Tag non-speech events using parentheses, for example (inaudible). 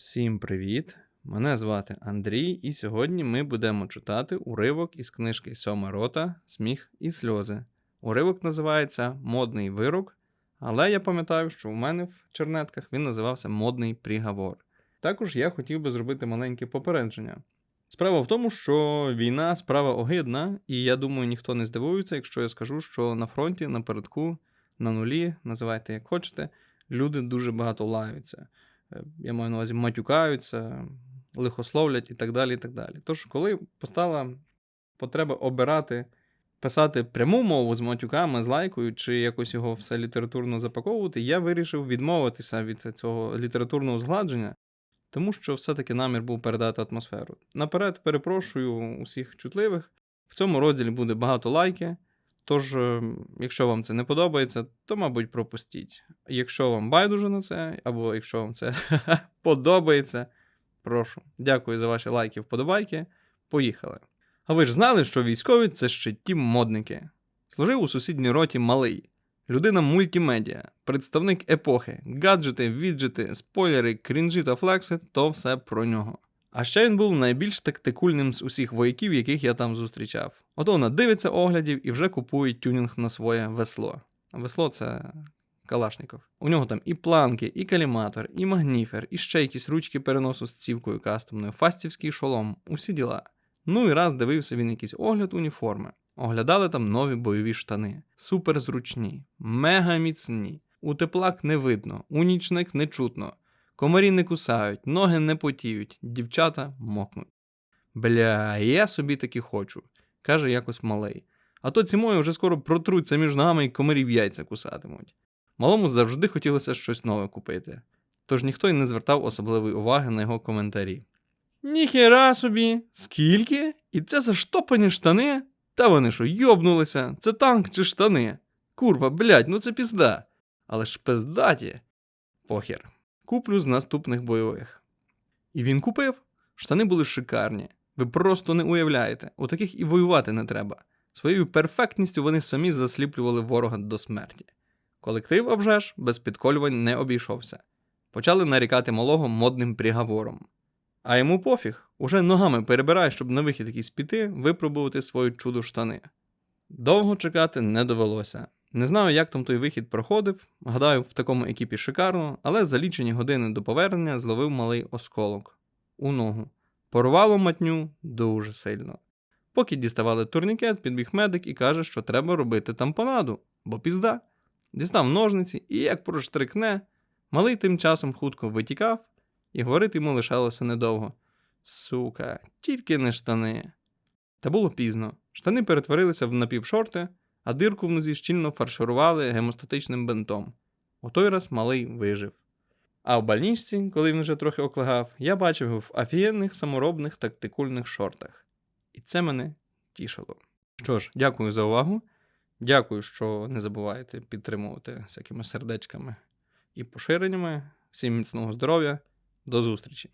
Всім привіт! Мене звати Андрій, і сьогодні ми будемо читати уривок із книжки Сьома рота Сміх і сльози. Уривок називається Модний вирок, але я пам'ятаю, що у мене в чернетках він називався Модний приговор. Також я хотів би зробити маленьке попередження. Справа в тому, що війна справа огидна, і я думаю, ніхто не здивується, якщо я скажу, що на фронті, напередку, на нулі, називайте як хочете, люди дуже багато лаються. Я маю на увазі матюкаються, лихословлять і так далі. і так далі. Тож, коли постала потреба обирати, писати пряму мову з матюками, з лайкою, чи якось його все літературно запаковувати, я вирішив відмовитися від цього літературного згладження, тому що все-таки намір був передати атмосферу. Наперед перепрошую усіх чутливих. В цьому розділі буде багато лайки. Тож, е, якщо вам це не подобається, то, мабуть, пропустіть. Якщо вам байдуже на це, або якщо вам це (laughs) подобається, прошу. Дякую за ваші лайки, вподобайки. Поїхали. А ви ж знали, що військові це ще ті модники. Служив у сусідній роті малий. Людина мультимедіа, представник епохи, гаджети, віджети, спойлери, крінжі та флекси то все про нього. А ще він був найбільш тактикульним з усіх вояків, яких я там зустрічав. Ото вона дивиться оглядів і вже купує тюнінг на своє весло. Весло це Калашников. У нього там і планки, і каліматор, і магніфер, і ще якісь ручки переносу з цівкою кастомною, фастівський шолом, усі діла. Ну і раз дивився він якийсь огляд уніформи. Оглядали там нові бойові штани. Супер зручні, мега міцні. У теплак не видно, у нічник не чутно. Комарі не кусають, ноги не потіють, дівчата мокнуть. Бля, я собі таки хочу, каже якось малий. А то ці мої вже скоро протруться між ногами і комарів яйця кусатимуть. Малому завжди хотілося щось нове купити, тож ніхто й не звертав особливої уваги на його коментарі. Ніхера собі, скільки? І це заштопані штани? Та вони що, йобнулися? Це танк чи штани? Курва, блядь, ну це пізда. Але ж пиздаті. Похер. Куплю з наступних бойових. І він купив. Штани були шикарні. Ви просто не уявляєте, у таких і воювати не треба. Своєю перфектністю вони самі засліплювали ворога до смерті. Колектив, а вже ж, без підколювань не обійшовся. Почали нарікати малого модним приговором. А йому пофіг, уже ногами перебирає, щоб на вихід якийсь піти, випробувати свої чудо штани. Довго чекати не довелося. Не знаю, як там той вихід проходив. Гадаю, в такому екіпі шикарно, але за лічені години до повернення зловив малий осколок у ногу. Порвало матню дуже сильно. Поки діставали турнікет, підбіг медик і каже, що треба робити тампонаду, бо пізда. Дістав ножниці і, як проштрикне, малий тим часом хутко витікав, і говорити йому лишалося недовго. Сука, тільки не штани. Та було пізно. Штани перетворилися в напівшорти, а дирку в нозі щільно фарширували гемостатичним бинтом. У той раз малий вижив. А в больничці, коли він вже трохи оклигав, я бачив його в офігенних саморобних тактикульних шортах. І це мене тішило. Що ж, дякую за увагу. Дякую, що не забуваєте підтримувати всякими сердечками і поширеннями. Всім міцного здоров'я. До зустрічі!